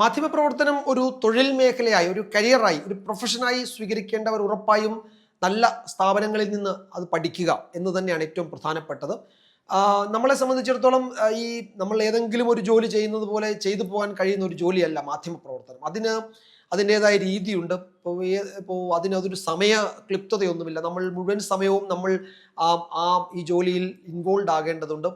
മാധ്യമപ്രവർത്തനം ഒരു തൊഴിൽ മേഖലയായി ഒരു കരിയറായി ഒരു പ്രൊഫഷനായി സ്വീകരിക്കേണ്ടവർ ഉറപ്പായും നല്ല സ്ഥാപനങ്ങളിൽ നിന്ന് അത് പഠിക്കുക എന്ന് തന്നെയാണ് ഏറ്റവും പ്രധാനപ്പെട്ടത്. നമ്മളെ സംബന്ധിച്ചിടത്തോളം ഈ നമ്മൾ ഏതെങ്കിലും ഒരു ജോലി ചെയ്യുന്നത് പോലെ ചെയ്തു പോകാൻ കഴിയുന്ന ഒരു ജോലിയല്ല മാധ്യമപ്രവർത്തനം. അതിന് അതിന്റെതായ രീതിയുണ്ട്. ഇപ്പോൾ ഇപ്പോൾ അതിനതൊരു സമയ ക്ലിപ്തതയൊന്നുമില്ല. നമ്മൾ മുഴുവൻ സമയവും നമ്മൾ ആ ഈ ജോലിയിൽ ഇൻവോൾവ് ആകേണ്ടതുണ്ട്.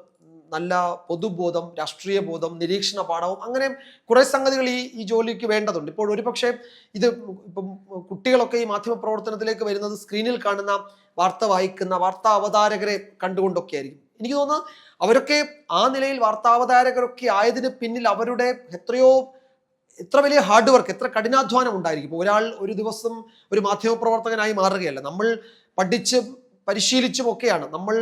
നല്ല പൊതുബോധം രാഷ്ട്രീയ ബോധം നിരീക്ഷണ പാഠവും അങ്ങനെ കുറേ സംഗതികൾ ഈ ഈ ജോലിക്ക് വേണ്ടതുണ്ട്. ഇപ്പോൾ ഒരുപക്ഷെ ഇത് ഇപ്പം കുട്ടികളൊക്കെ ഈ മാധ്യമ പ്രവർത്തനത്തിലേക്ക് വരുന്നത് സ്ക്രീനിൽ കാണുന്ന വാർത്ത വായിക്കുന്ന വാർത്താ അവതാരകരെ കണ്ടുകൊണ്ടൊക്കെ ആയിരിക്കും. എനിക്ക് തോന്നുന്നു അവരൊക്കെ ആ നിലയിൽ വാർത്താ അവതാരകരൊക്കെ ആയതിന് പിന്നിൽ അവരുടെ എത്രയോ എത്ര വലിയ ഹാർഡ് വർക്ക് എത്ര കഠിനാധ്വാനം ഉണ്ടായിരിക്കും. ഒരാൾ ഒരു ദിവസം ഒരു മാധ്യമപ്രവർത്തകനായി മാറുകയല്ല. നമ്മൾ പഠിച്ച് പരിശീലിച്ചും ഒക്കെയാണ് നമ്മൾ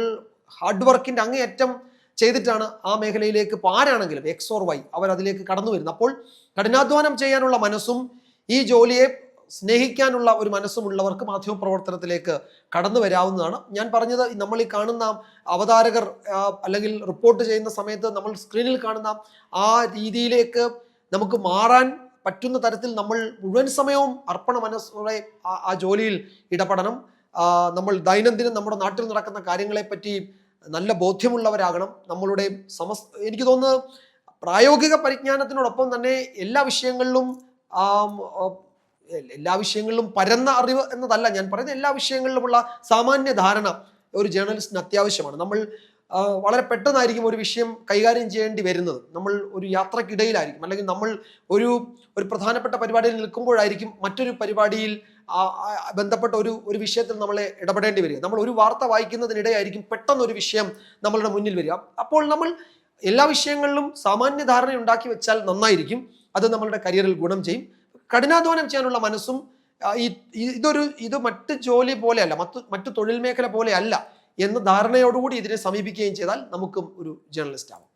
ഹാർഡ് വർക്കിന്റെ അങ്ങേയറ്റം ചെയ്തിട്ടാണ് ആ മേഖലയിലേക്ക് ഇപ്പോൾ ആരാണെങ്കിലും എക്സ് ഓർ വൈ അവർ അതിലേക്ക് കടന്നു വരുന്നത്. അപ്പോൾ കഠിനാധ്വാനം ചെയ്യാനുള്ള മനസ്സും ഈ ജോലിയെ സ്നേഹിക്കാനുള്ള ഒരു മനസ്സുമുള്ളവർക്ക് മാധ്യമ പ്രവർത്തനത്തിലേക്ക് കടന്നു വരാവുന്നതാണ്. ഞാൻ പറഞ്ഞത് നമ്മൾ ഈ കാണുന്ന അവതാരകർ അല്ലെങ്കിൽ റിപ്പോർട്ട് ചെയ്യുന്ന സമയത്ത് നമ്മൾ സ്ക്രീനിൽ കാണുന്ന ആ രീതിയിലേക്ക് നമുക്ക് മാറാൻ പറ്റുന്ന തരത്തിൽ നമ്മൾ മുഴുവൻ സമയവും അർപ്പണ മനസ്സോടെ ആ- ജോലിയിൽ ഇടപെടണം. നമ്മൾ ദൈനംദിനം നമ്മുടെ നാട്ടിൽ നടക്കുന്ന കാര്യങ്ങളെപ്പറ്റി നല്ല ബോധ്യമുള്ളവരാകണം. നമ്മളുടെ സമസ് എനിക്ക് തോന്നുന്നത് പ്രായോഗിക പരിജ്ഞാനത്തിനോടൊപ്പം തന്നെ എല്ലാ വിഷയങ്ങളിലും എല്ലാ വിഷയങ്ങളിലും പരന്ന അറിവ് എന്നതല്ല ഞാൻ പറയുന്നത്. എല്ലാ വിഷയങ്ങളിലുമുള്ള സാമാന്യ ധാരണ ഒരു ജേർണലിസ്റ്റിന് അത്യാവശ്യമാണ്. നമ്മൾ വളരെ പെട്ടെന്നായിരിക്കും ഒരു വിഷയം കൈകാര്യം ചെയ്യേണ്ടി വരുന്നത്. നമ്മൾ ഒരു യാത്രക്കിടയിലായിരിക്കും. അല്ലെങ്കിൽ നമ്മൾ ഒരു ഒരു പ്രധാനപ്പെട്ട പരിപാടിയിൽ നിൽക്കുമ്പോഴായിരിക്കും മറ്റൊരു പരിപാടിയിൽ ബന്ധപ്പെട്ട ഒരു ഒരു വിഷയത്തിൽ നമ്മളെ ഇടപെടേണ്ടി വരിക. നമ്മൾ ഒരു വാർത്ത വായിക്കുന്നതിനിടെയായിരിക്കും പെട്ടെന്ന് ഒരു വിഷയം നമ്മളുടെ മുന്നിൽ വരിക. അപ്പോൾ നമ്മൾ എല്ലാ വിഷയങ്ങളിലും സാമാന്യ ധാരണ ഉണ്ടാക്കി വെച്ചാൽ നന്നായിരിക്കും. അത് നമ്മളുടെ കരിയറിൽ ഗുണം ചെയ്യും. കഠിനാധ്വാനം ചെയ്യാനുള്ള മനസ്സും ഈ- ഇതൊരു ഇത് മറ്റ് ജോലി പോലെയല്ല മറ്റു മറ്റു തൊഴിൽ മേഖല പോലെയല്ല എന്ന ധാരണയോടുകൂടി ഇതിനെ സമീപിക്കുകയും ചെയ്താൽ നമുക്കും ഒരു ജേർണലിസ്റ്റ് ആവാം.